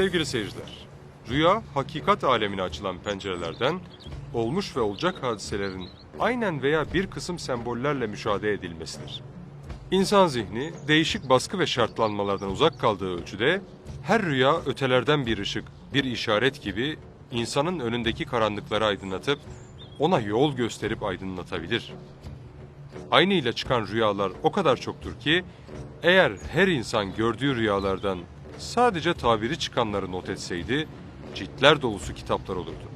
Sevgili seyirciler, rüya hakikat alemine açılan pencerelerden olmuş ve olacak hadiselerin aynen veya bir kısım sembollerle müşahede edilmesidir. İnsan zihni değişik baskı ve şartlanmalardan uzak kaldığı ölçüde her rüya ötelerden bir ışık, bir işaret gibi insanın önündeki karanlıkları aydınlatıp ona yol gösterip aydınlatabilir. Aynı ile çıkan rüyalar o kadar çoktur ki eğer her insan gördüğü rüyalardan sadece tabiri çıkanları not etseydi ciltler dolusu kitaplar olurdu.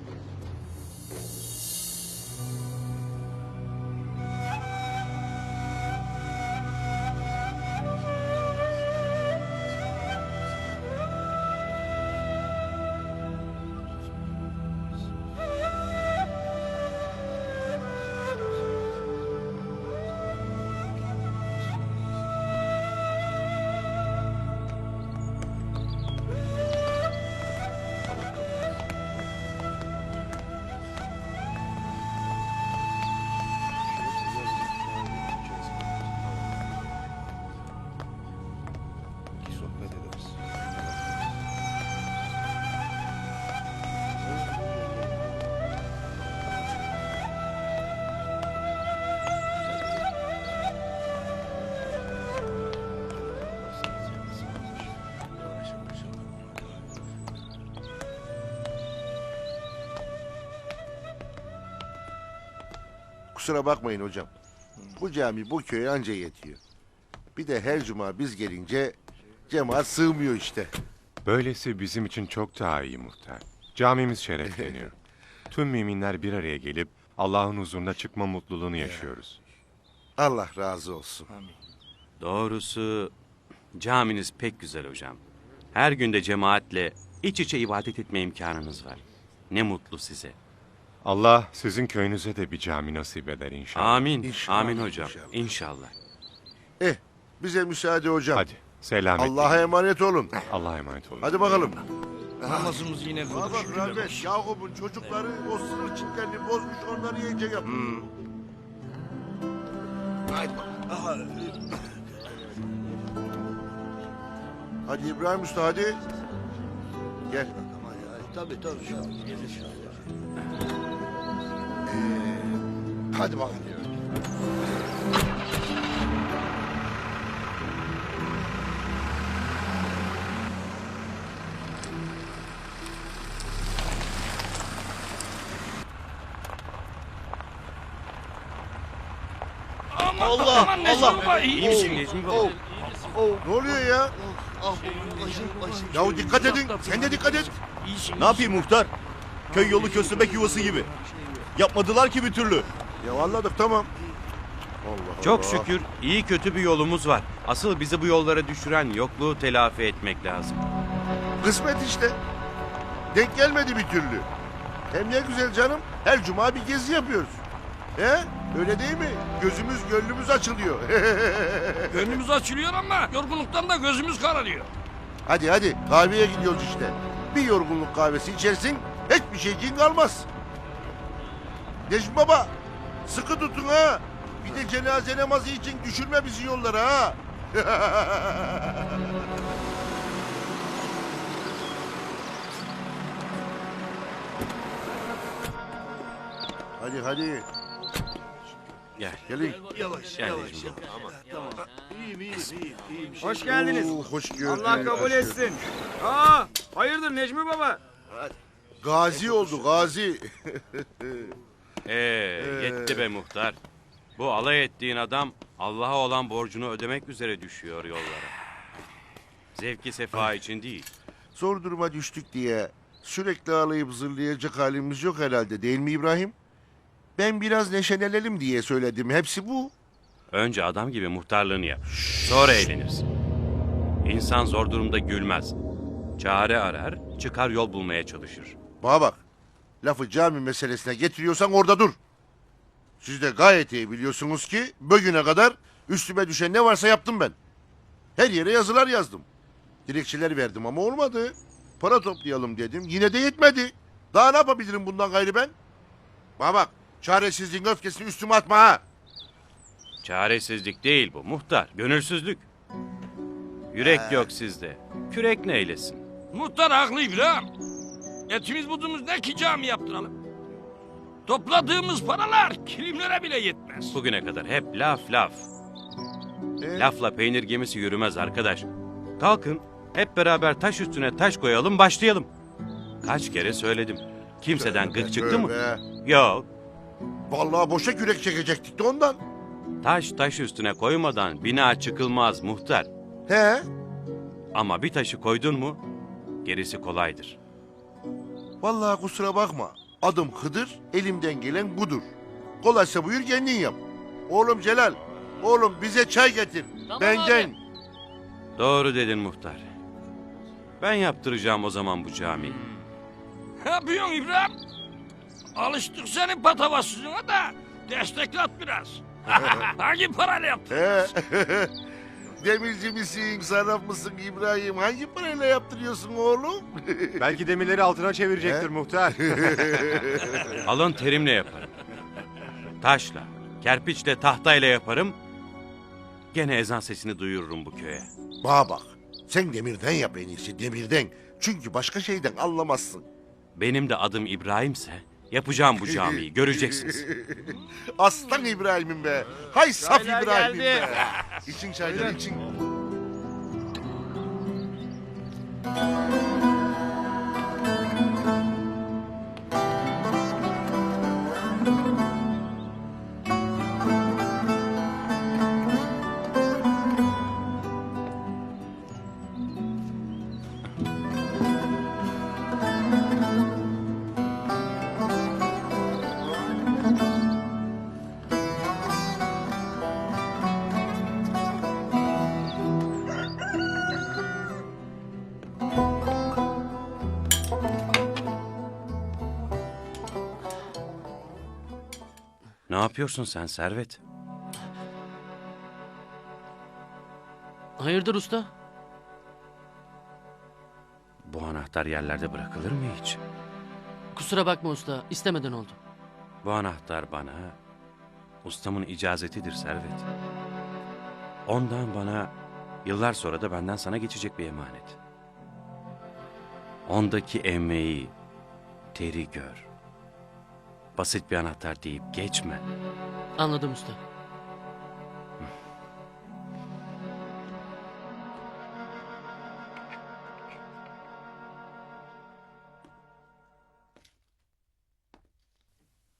Kusura bakmayın hocam. Bu cami bu köye anca yetiyor. Bir de her cuma biz gelince cemaat sığmıyor işte. Böylesi bizim için çok daha iyi muhtar. Camimiz şerefleniyor. Tüm müminler bir araya gelip Allah'ın huzuruna çıkma mutluluğunu yaşıyoruz. Allah razı olsun. Doğrusu caminiz pek güzel hocam. Her günde cemaatle iç içe ibadet etme imkanınız var. Ne mutlu size. Allah sizin köyünüze de bir cami nasip eder inşallah. Amin. İnşallah, Amin hocam. inşallah. İnşallah. Eh bize müsaade hocam. Hadi selametle. Allah'a emanet olun. Allah'a emanet olun. Hadi bakalım. Namazımız yine Baba bak Rahmet Yakup'un çocukları o sınır çitlerini bozmuş onları yiyecek yapıyor. Haydi bakalım. Hadi İbrahim Usta hadi. Gel. Tabii tabii. Hadi bakalım. Allah Allah. İyi misin Necmi baba? Ne oluyor ya? Yahu dikkat edin. Sen de dikkat et. Ne yapayım muhtar? Köy yolu köstebek yuvası gibi. Yapmadılar ki bir türlü. Ya anladık tamam. Allah Çok Allah. şükür iyi kötü bir yolumuz var. Asıl bizi bu yollara düşüren yokluğu telafi etmek lazım. Kısmet işte. Denk gelmedi bir türlü. Hem ne güzel canım. Her cuma bir gezi yapıyoruz. He? Öyle değil mi? Gözümüz gönlümüz açılıyor. Gönlümüz açılıyor ama yorgunluktan da gözümüz kararıyor. hadi hadi kahveye gidiyoruz işte. Bir yorgunluk kahvesi içersin hiçbir şeycin kalmaz. Necmi baba sıkı tutun ha. Bir de cenaze namazı için düşürme bizi yollara ha. hadi hadi Gel. gelin. Gel Necmi baba. Hoş geldiniz. Oo, hoş gördük. Allah kabul etsin. Aa, hayırdır Necmi Baba? Gazi oldu gazi. Ee, yetti be muhtar. Bu alay ettiğin adam Allah'a olan borcunu ödemek üzere düşüyor yollara. Zevki sefa için değil. Zor duruma düştük diye sürekli ağlayıp zırlayacak halimiz yok herhalde değil mi İbrahim? Ben biraz neşelenelim diye söyledim. Hepsi bu. Önce adam gibi muhtarlığını yap. Sonra eğlenirsin. İnsan zor durumda gülmez. Çare arar, çıkar yol bulmaya çalışır. Bana bak. Lafı cami meselesine getiriyorsan orada dur. Siz de gayet iyi biliyorsunuz ki bugüne kadar üstüme düşen ne varsa yaptım ben. Her yere yazılar yazdım. Dilekçeler verdim ama olmadı. Para toplayalım dedim. Yine de yetmedi. Daha ne yapabilirim bundan gayrı ben? Bana bak. Çaresizliğin öfkesini üstüme atma ha. Çaresizlik değil bu muhtar, gönülsüzlük. Yürek yok sizde. Kürek neylesin? Muhtar haklı İbrahim. Etimiz budumuz ne ki cami yaptıralım. Topladığımız paralar kilimlere bile yetmez. Bugüne kadar hep laf laf. E? Lafla peynir gemisi yürümez arkadaş. Kalkın hep beraber taş üstüne taş koyalım başlayalım. Kaç kere söyledim. Kimseden gık çıktı mı? Yok. Vallahi boşa kürek çekecektik de ondan. Taş taş üstüne koymadan bina çıkılmaz muhtar. He? Ama bir taşı koydun mu gerisi kolaydır. Vallahi kusura bakma. Adım Hıdır, elimden gelen budur. Kolaysa buyur kendin yap. Oğlum Celal, oğlum bize çay getir. Benden. Doğru dedin muhtar. Ben yaptıracağım o zaman bu camiyi. Ne yapıyorsun İbrahim? Alıştık senin patavatsızlığına da desteklat biraz. Hangi parayla yaptın? He. Demirci misin, sarraf mısın İbrahim? Hangi parayla yaptırıyorsun oğlum? Belki demirleri altına çevirecektir muhtar. Alın terimle yaparım. Taşla, kerpiçle, tahtayla yaparım. Gene ezan sesini duyururum bu köye. Bana bak, sen demirden yap en iyisi, demirden. Çünkü başka şeyden anlamazsın. Benim de adım İbrahim'se yapacağım bu camiyi göreceksiniz. Aslan İbrahim'im be. Hay saf Çaylar İbrahim'im geldi. be. İçin çayları için. Yapıyorsun sen Servet? Hayırdır usta? Bu anahtar yerlerde bırakılır mı hiç? Kusura bakma usta, istemeden oldu. Bu anahtar bana ustamın icazetidir Servet. Ondan bana yıllar sonra da benden sana geçecek bir emanet. Ondaki emeği, teri gör. Basit bir anahtar deyip geçme. Anladım usta.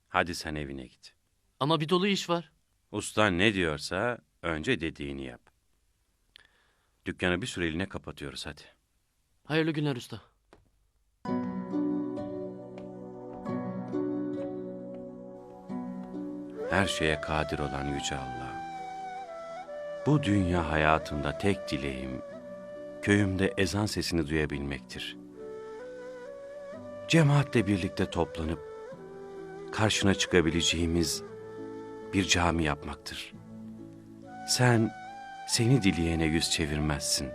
Hadi sen evine git. Ama bir dolu iş var. Ustan ne diyorsa önce dediğini yap. Dükkanı bir süreliğine kapatıyoruz hadi. Hayırlı günler usta. Her şeye kadir olan Yüce Allah. Bu dünya hayatında tek dileğim, köyümde ezan sesini duyabilmektir. Cemaatle birlikte toplanıp, karşına çıkabileceğimiz bir cami yapmaktır. Sen, seni dileyene yüz çevirmezsin.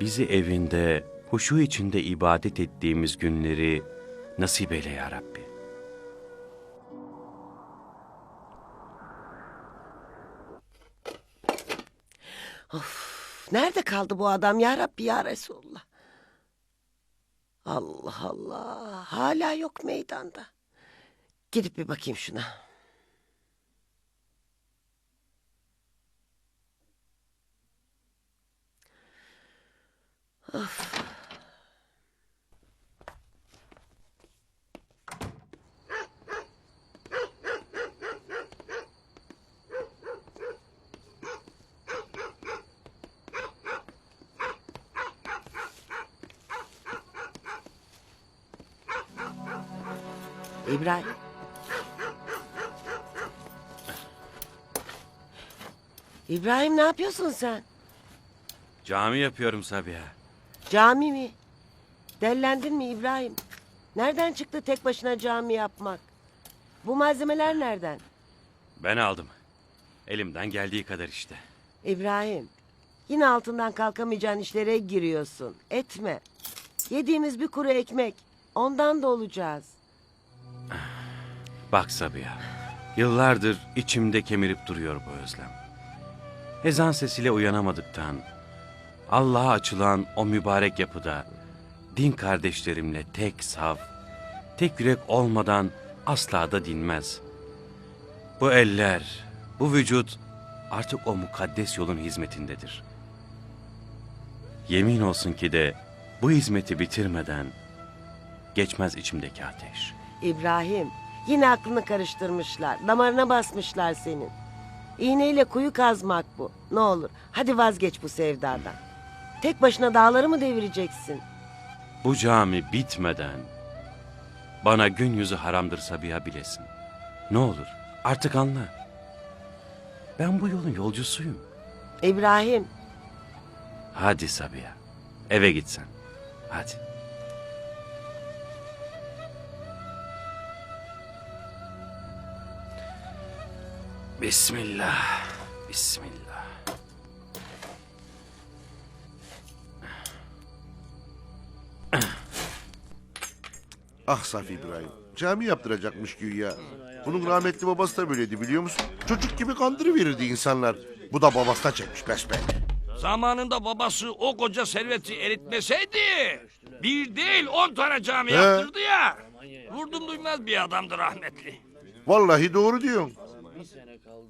Bizi evinde, huşu içinde ibadet ettiğimiz günleri nasip eyle ya Rabbi. Nerede kaldı bu adam ya Rabbi ya Resulullah? Allah Allah. Hala yok meydanda. Gidip bir bakayım şuna. İbrahim. İbrahim ne yapıyorsun sen? Cami yapıyorum Sabiha. Cami mi? Dellendin mi İbrahim? Nereden çıktı tek başına cami yapmak? Bu malzemeler nereden? Ben aldım. Elimden geldiği kadar işte. İbrahim, yine altından kalkamayacağın işlere giriyorsun. Etme. Yediğimiz bir kuru ekmek. Ondan da olacağız. Bak Sabiha, yıllardır içimde kemirip duruyor bu özlem. Ezan sesiyle uyanamadıktan, Allah'a açılan o mübarek yapıda din kardeşlerimle tek saf, tek yürek olmadan asla da dinmez. Bu eller, bu vücut artık o mukaddes yolun hizmetindedir. Yemin olsun ki de bu hizmeti bitirmeden geçmez içimdeki ateş. İbrahim yine aklını karıştırmışlar. Damarına basmışlar senin. İğneyle kuyu kazmak bu. Ne olur hadi vazgeç bu sevdadan. Tek başına dağları mı devireceksin? Bu cami bitmeden bana gün yüzü haramdır Sabiha bilesin. Ne olur artık anla. Ben bu yolun yolcusuyum. İbrahim Hadi Sabiha eve gitsen. Hadi. Bismillah. Bismillah. Ah Safi İbrahim. Cami yaptıracakmış güya. Bunun rahmetli babası da böyleydi biliyor musun? Çocuk gibi kandırıverirdi insanlar. Bu da babasına çekmiş besbelli. Zamanında babası o koca serveti eritmeseydi bir değil on tane cami He. yaptırdı ya. Vurdum duymaz bir adamdı rahmetli. Vallahi doğru diyorsun.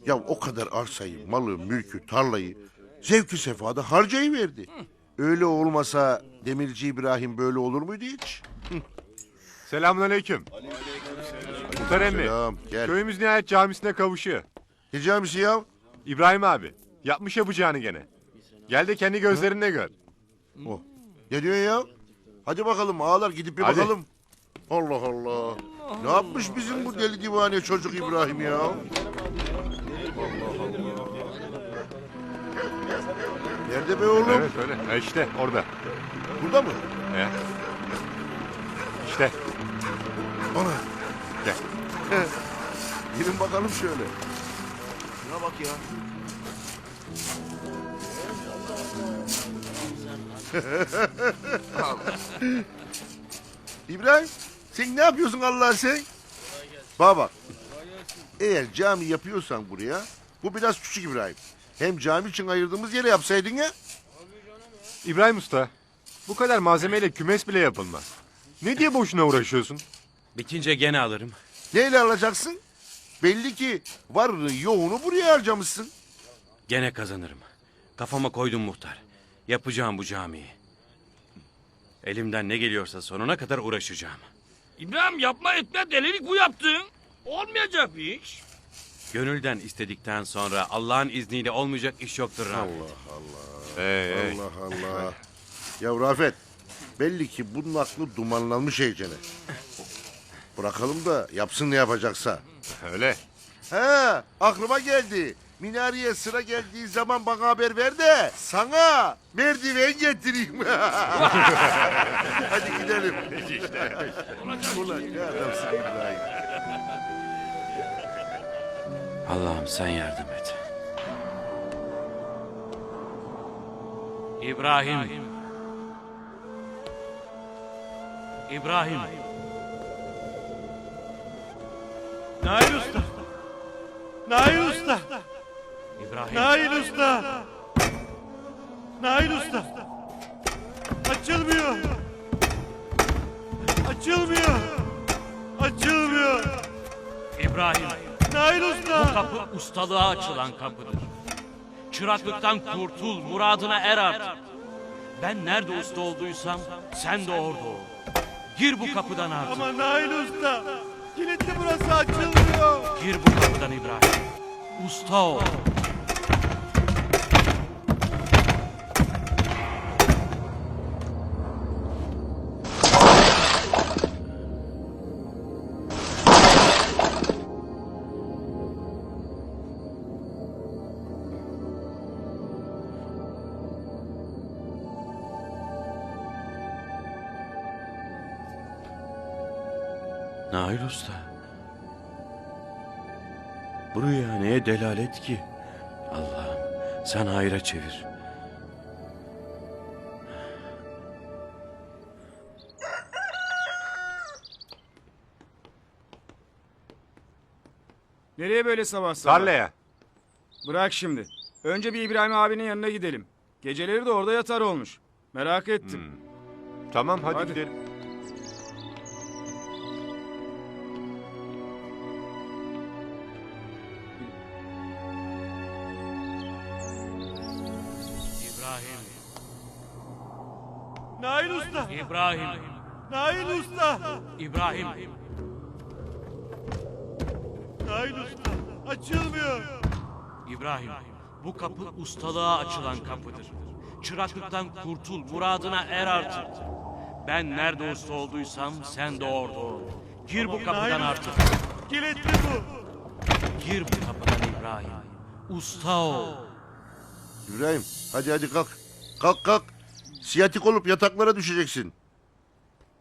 Ya o kadar arsayı, malı, mülkü, tarlayı zevki sefada harcayıverdi. Öyle olmasa Demirci İbrahim böyle olur muydu hiç? Selamünaleyküm. Muhtar emmi. Selam, gel. Köyümüz nihayet camisine kavuşuyor. Ne camisi ya? İbrahim abi. Yapmış yapacağını gene. Gel de kendi gözlerinle gör. Oh. Ne diyorsun ya? Hadi bakalım ağalar gidip bir Hadi. bakalım. Allah Allah. Ne yapmış bizim bu deli divane çocuk İbrahim ya? Allah Allah. Nerede be oğlum? Evet öyle. E işte orada. Burada mı? E. İşte. Ana. Gel. Girin bakalım şöyle. Şuna bak ya. İbrahim sen ne yapıyorsun Allah sen? Bana bak. Eğer cami yapıyorsan buraya bu biraz küçük İbrahim. Hem cami için ayırdığımız yere yapsaydın ya. İbrahim Usta. Bu kadar malzemeyle kümes bile yapılmaz. Ne diye boşuna uğraşıyorsun? Bitince gene alırım. Neyle alacaksın? Belli ki varını yoğunu buraya harcamışsın. Gene kazanırım. Kafama koydum muhtar. Yapacağım bu camiyi. Elimden ne geliyorsa sonuna kadar uğraşacağım. İbrahim yapma etme delilik bu yaptın. Olmayacak bir iş. Gönülden istedikten sonra Allah'ın izniyle olmayacak iş yoktur Rafet. Ee, ee. Allah Allah. Ya Rafet belli ki bunun aklı dumanlanmış iyicene. Bırakalım da yapsın ne yapacaksa. Öyle. He aklıma geldi. Minareye sıra geldiği zaman bana haber ver de sana merdiven getireyim. Hadi gidelim. Ulan ne adamsın İbrahim. Allah'ım sen yardım et. İbrahim. İbrahim. Nail Usta. Nail Usta. İbrahim. Nail Usta. Nail Usta. Açılmıyor. Açılmıyor. Açılmıyor. İbrahim. Nail Usta. Kapı ustalığa açılan kapıdır. Çıraklıktan kurtul, muradına er artık. Ben nerede usta olduysam sen de orada ol. Gir bu kapıdan artık. Ama Nail Usta. Kilitli burası açılmıyor. Gir bu kapıdan İbrahim. Usta ol. Nail Usta. Bu rüya neye delalet ki? Allah'ım sen hayra çevir. Nereye böyle sabah sabah? Tarlaya. Bırak şimdi. Önce bir İbrahim abinin yanına gidelim. Geceleri de orada yatar olmuş. Merak ettim. Tamam hadi, Hadi. gidelim. İbrahim, Nail Usta! İbrahim. Nail Usta! Açılmıyor! İbrahim, bu kapı ustalığa açılan kapıdır. Çıraklıktan kurtul, muradına er artık. Ben nerede usta olduysam sen de orada ol. Gir bu kapıdan artık. Kilitli bu! Gir bu kapıdan İbrahim. Usta ol. İbrahim hadi hadi kalk. Kalk kalk. Siyatik olup yataklara düşeceksin.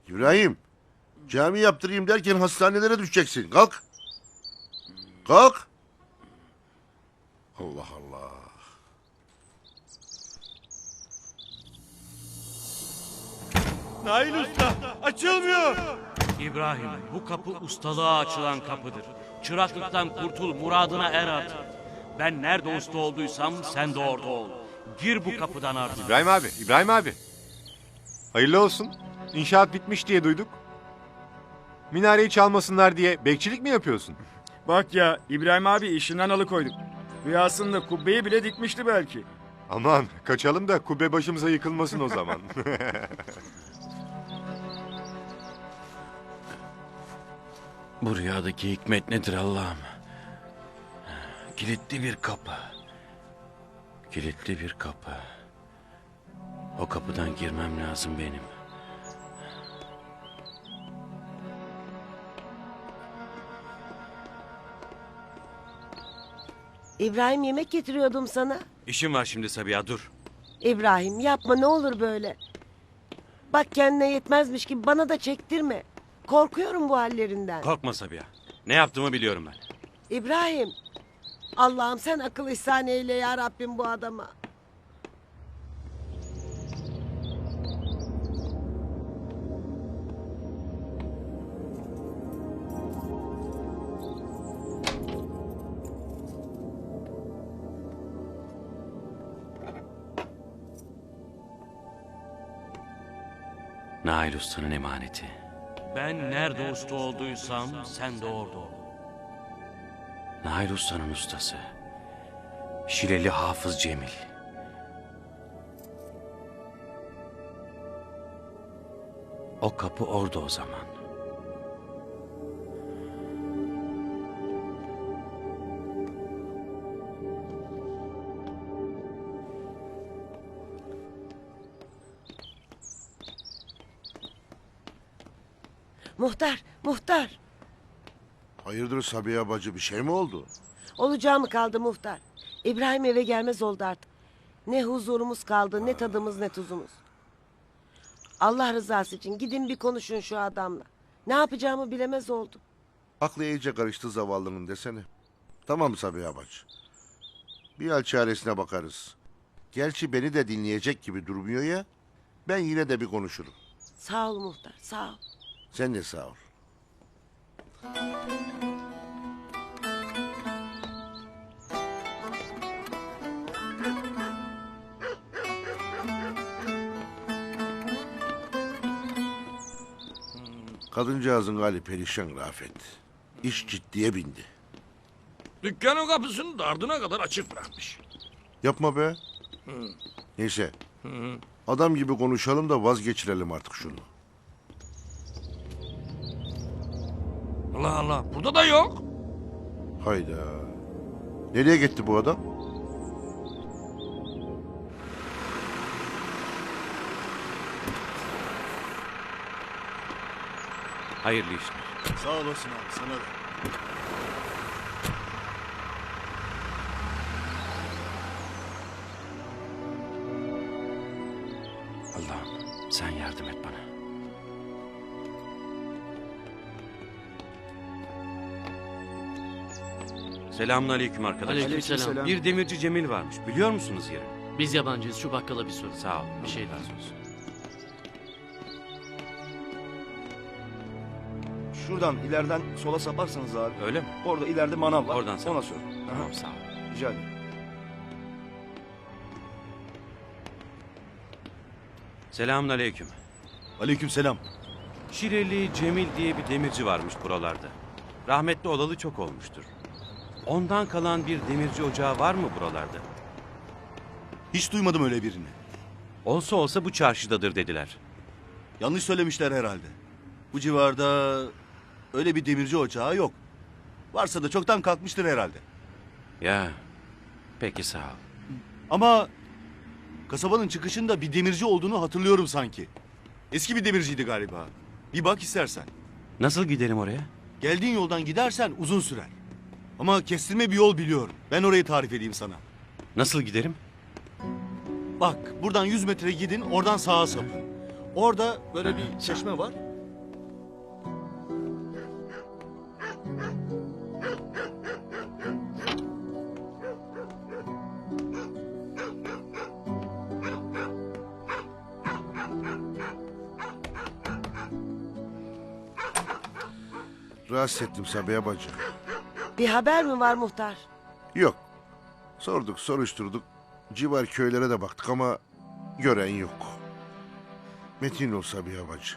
İbrahim cami yaptırayım derken hastanelere düşeceksin. Kalk. Kalk. Allah Allah. Nail Usta! Açılmıyor! İbrahim, bu kapı ustalığa açılan kapıdır. Çıraklıktan kurtul, muradına er artık. Ben nerede usta olduysam sen de orada ol. Gir bu kapıdan artık. İbrahim abi, İbrahim abi. Hayırlı olsun. İnşaat bitmiş diye duyduk. Minareyi çalmasınlar diye bekçilik mi yapıyorsun? Bak ya İbrahim abi işinden alıkoyduk. Rüyasında kubbeyi bile dikmişti belki. Aman kaçalım da kubbe başımıza yıkılmasın o zaman. Bu rüyadaki hikmet nedir Allah'ım? Kilitli bir kapı. Kilitli bir kapı. O kapıdan girmem lazım benim. İbrahim yemek getiriyordum sana. İşim var şimdi Sabiha dur. İbrahim yapma ne olur böyle. Bak kendine yetmezmiş gibi bana da çektirme. Korkuyorum bu hallerinden. Korkma Sabiha. Ne yaptığımı biliyorum ben. İbrahim. Allah'ım sen akıl ihsan eyle ya Rabbim bu adama. Nail Usta'nın emaneti. Ben nerede usta olduysam sen de orada ol. Nail Usta'nın ustası. Şileli Hafız Cemil. O kapı orada o zaman. Hayırdır Sabiha bacı bir şey mi oldu? Olacağı mı kaldı muhtar? İbrahim eve gelmez oldu artık. Ne huzurumuz kaldı, ne tadımız ne tuzumuz. Allah rızası için gidin bir konuşun şu adamla. Ne yapacağımı bilemez oldum. Aklı iyice karıştı zavallının desene. Tamam Sabiha bacı. Bir hal çaresine bakarız. Gerçi beni de dinleyecek gibi durmuyor ya. Ben yine de bir konuşurum. Sağ ol muhtar, sağ ol. Sen de sağ ol. Kadıncağızın hali perişan Rafet. İş ciddiye bindi. Dükkanın kapısını da ardına kadar açık bırakmış. Yapma be. Neyse. Adam gibi konuşalım da vazgeçirelim artık şunu. Allah Allah burada da yok. Hayda. Nereye gitti bu adam? Hayırlı işler. Sağ olasın abi sana da. Allah'ım sen yardım et bana. Selamun aleyküm arkadaşlar. Aleykümselam. Bir demirci Cemil varmış. Biliyor musunuz yeri? Biz yabancıyız şu bakkala bir sor. Sağ ol. Bir şey razı olsun. Şuradan ileriden sola saparsanız abi. Öyle mi? Orada ileride manav var. Oradan sap. Ona sor. Tamam sağ ol. Rica ederim. Selamun aleyküm. Aleykümselam. Şireli Cemil diye bir demirci varmış buralarda. Rahmetli olalı çok olmuştur. Ondan kalan bir demirci ocağı var mı buralarda? Hiç duymadım öyle birini. Olsa olsa bu çarşıdadır dediler. Yanlış söylemişler herhalde. Bu civarda öyle bir demirci ocağı yok. Varsa da çoktan kalkmıştır herhalde. Ya, peki sağ ol. Ama kasabanın çıkışında bir demirci olduğunu hatırlıyorum sanki. Eski bir demirciydi galiba. Bir bak istersen. Nasıl gidelim oraya? Geldiğin yoldan gidersen uzun sürer. Ama kestirme bir yol biliyorum. Ben orayı tarif edeyim sana. Nasıl giderim? Bak buradan 100 metre gidin oradan sağa sapın. Orada böyle bir çeşme var. Rahatsız ettim Sabiha bacı. Bir haber mi var muhtar? Yok. Sorduk, soruşturduk. Civar köylere de baktık ama gören yok. Metin ol Sabiha bacı.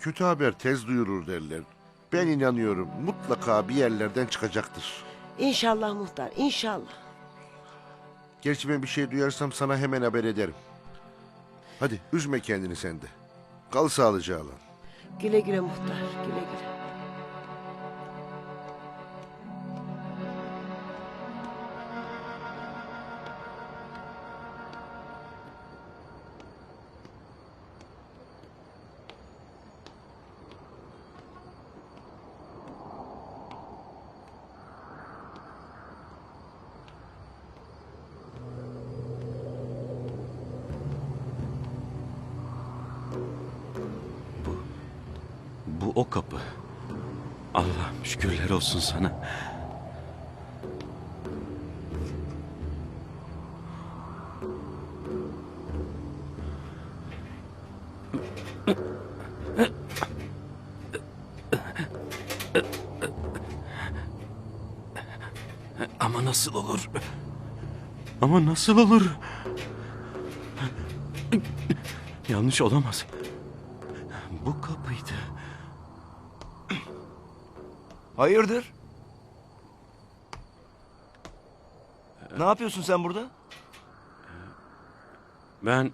Kötü haber tez duyurur derler. Ben inanıyorum mutlaka bir yerlerden çıkacaktır. İnşallah muhtar, inşallah. Gerçi ben bir şey duyarsam sana hemen haber ederim. Hadi üzme kendini sen de. Kal sağlıcakla. Güle güle muhtar, güle güle. O kapı. Allah'ım şükürler olsun sana. Ama nasıl olur? Ama nasıl olur? Yanlış olamaz. Hayırdır? Ne yapıyorsun sen burada? Ben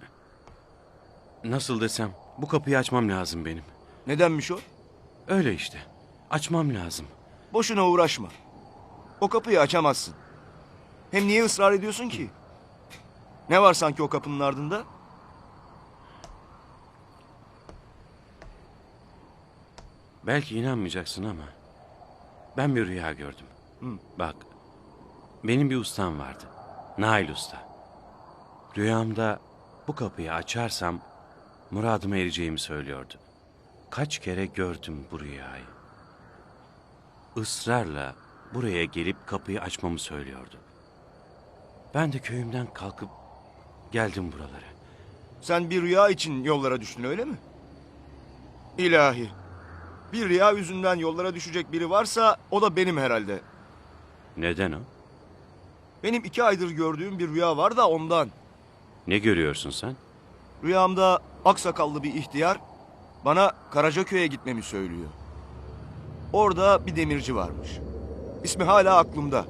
nasıl desem bu kapıyı açmam lazım benim. Nedenmiş o? Öyle işte. Açmam lazım. Boşuna uğraşma. O kapıyı açamazsın. Hem niye ısrar ediyorsun ki? Ne var sanki o kapının ardında? Belki inanmayacaksın ama ben bir rüya gördüm. Hı. Bak benim bir ustam vardı. Nail Usta. Rüyamda bu kapıyı açarsam muradıma ereceğimi söylüyordu. Kaç kere gördüm bu rüyayı. Israrla buraya gelip kapıyı açmamı söylüyordu. Ben de köyümden kalkıp geldim buralara. Sen bir rüya için yollara düştün öyle mi? İlahi. Bir rüya yüzünden yollara düşecek biri varsa o da benim herhalde. Neden o? Benim iki aydır gördüğüm bir rüya var da ondan. Ne görüyorsun sen? Rüyamda aksakallı bir ihtiyar bana Karacaköy'e gitmemi söylüyor. Orada bir demirci varmış. İsmi hala aklımda.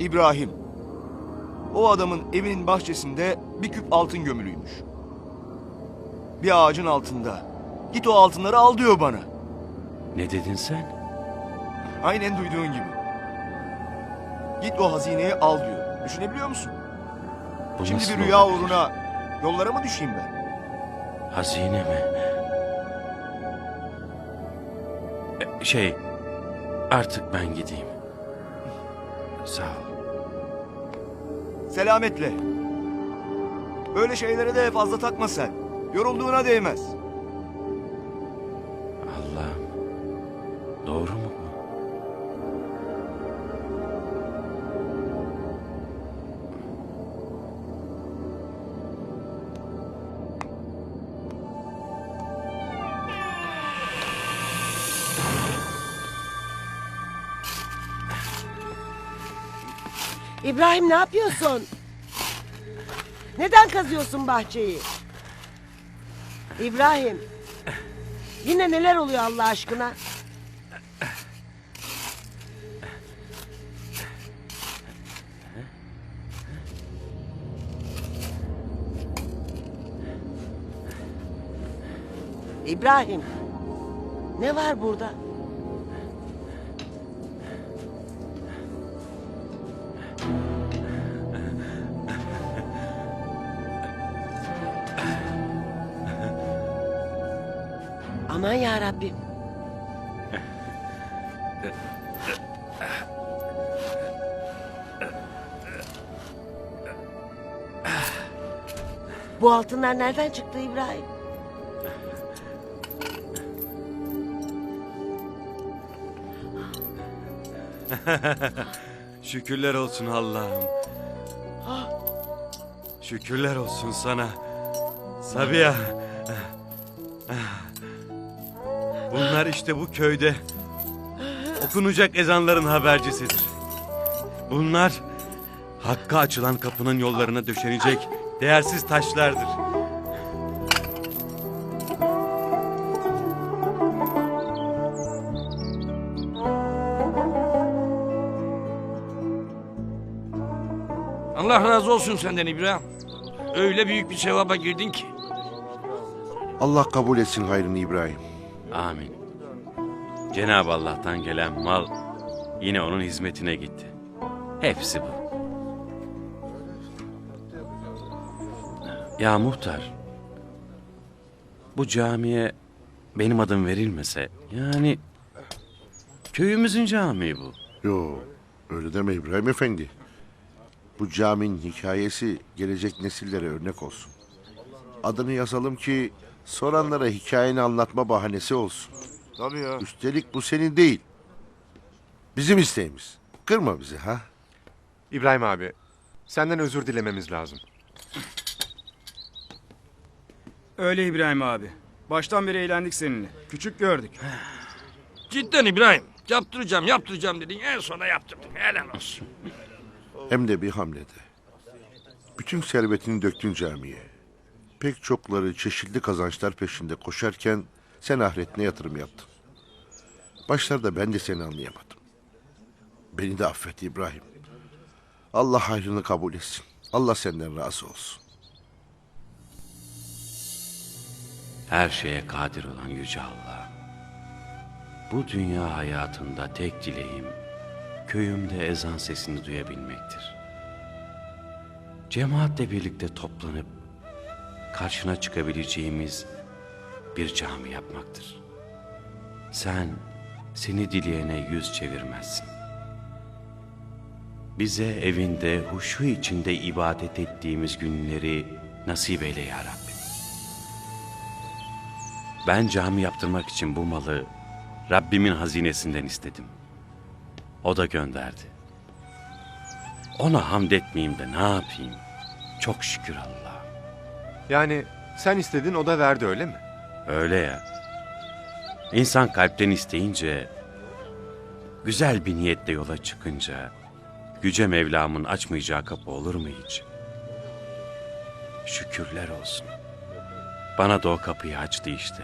İbrahim. O adamın evinin bahçesinde bir küp altın gömülüymüş. Bir ağacın altında. Git o altınları al diyor bana. Ne dedin sen? Aynen duyduğun gibi. Git o hazineyi al diyor. Düşünebiliyor musun? Bu Şimdi nasıl bir rüya olabilir? uğruna yollara mı düşeyim ben? Hazine mi? E, Şey, artık ben gideyim. Sağ ol. Selametle. Öyle şeylere de fazla takma sen. Yorulduğuna değmez. Doğru mu? İbrahim ne yapıyorsun? Neden kazıyorsun bahçeyi? İbrahim. Yine neler oluyor Allah aşkına? İbrahim. Ne var burada? Aman ya Rabbim. Bu altınlar nereden çıktı İbrahim? Şükürler olsun Allah'ım. Şükürler olsun sana. Sabiha. Bunlar işte bu köyde okunacak ezanların habercisidir. Bunlar Hakk'a açılan kapının yollarına döşenecek değersiz taşlardır. Olsun senden İbrahim. Öyle büyük bir sevaba girdin ki. Allah kabul etsin hayrını İbrahim. Amin. Cenab-ı Allah'tan gelen mal yine onun hizmetine gitti. Hepsi bu. Ya muhtar, bu camiye benim adım verilmese, yani köyümüzün camii bu. Yo öyle deme İbrahim Efendi. Bu caminin hikayesi gelecek nesillere örnek olsun. Adını yazalım ki soranlara hikayeni anlatma bahanesi olsun. Tabii ya. Üstelik bu senin değil. Bizim isteğimiz. Kırma bizi ha. İbrahim abi, senden özür dilememiz lazım. Öyle İbrahim abi. Baştan beri eğlendik seninle. Küçük gördük. Cidden İbrahim. Yaptıracağım yaptıracağım dedin. En sona yaptırdın. Helal olsun. Hem de bir hamlede. Bütün servetini döktün camiye. Pek çokları çeşitli kazançlar peşinde koşarken sen ahiretine yatırım yaptın. Başlarda ben de seni anlayamadım. Beni de affet İbrahim. Allah hayrını kabul etsin. Allah senden razı olsun. Her şeye kadir olan Yüce Allah. Bu dünya hayatında tek dileğim köyümde ezan sesini duyabilmektir. Cemaatle birlikte toplanıp karşına çıkabileceğimiz bir cami yapmaktır. Sen seni dileyene yüz çevirmezsin. Bize evinde huşu içinde ibadet ettiğimiz günleri nasip eyle ya Rabbi. Ben cami yaptırmak için bu malı Rabbimin hazinesinden istedim. O da gönderdi. Ona hamd etmeyeyim de ne yapayım? Çok şükür Allah. Yani sen istedin o da verdi öyle mi? Öyle ya. İnsan kalpten isteyince, güzel bir niyetle yola çıkınca, Yüce Mevlam'ın açmayacağı kapı olur mu hiç? Şükürler olsun. Bana da o kapıyı açtı işte.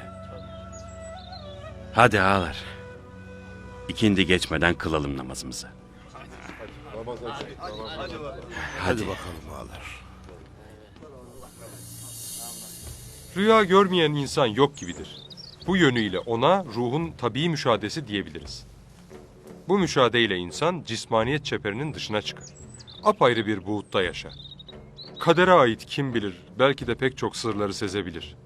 Hadi ağalar. İkindi geçmeden kılalım namazımızı. Hadi bakalım ağalar. Rüya görmeyen insan yok gibidir. Bu yönüyle ona ruhun tabii müşahedesi diyebiliriz. Bu müşahedeyle insan cismaniyet çeperinin dışına çıkar. Apayrı bir buğutta yaşar. Kadere ait kim bilir belki de pek çok sırları sezebilir.